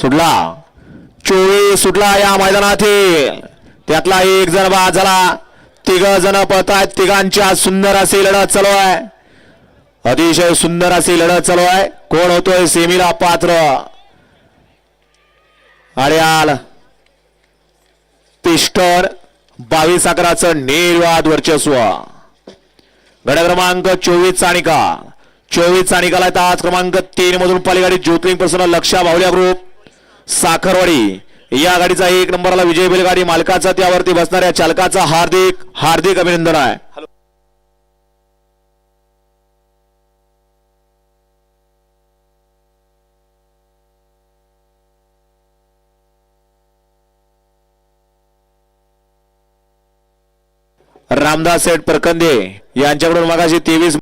सुटला. चोवीस सुटला या मैदानातील त्यातला एक जण बाद झाला. तिघ जण पळतायत. तिघांची तिघांच्या सुंदर अशी लढत चालू आहे. अतिशय सुंदर अशी लढत चालू आहे. कोण होतोय सेमीला पात्र? अड्याल पिस्टर बावीस अकराचं निर्वाद वर्चस्व. गड क्रमांक चोवीस चाणिका निकाल. चोवीस चाणिकाला निकाल आहे आज क्रमांक तीन मधून पलीकडे ज्योतिर्लिंग प्रसन्न लक्षा भावल्या ग्रुप साखरवाडी. या गाडीचा एक नंबरला विजय बैलगाडी. मालकाचा त्यावरती बसणाऱ्या चालकाचा हार्दिक हार्दिक अभिनंदन आहे. रामदास सेठ परकंदे यांच्याकडून मगाशी तेवीस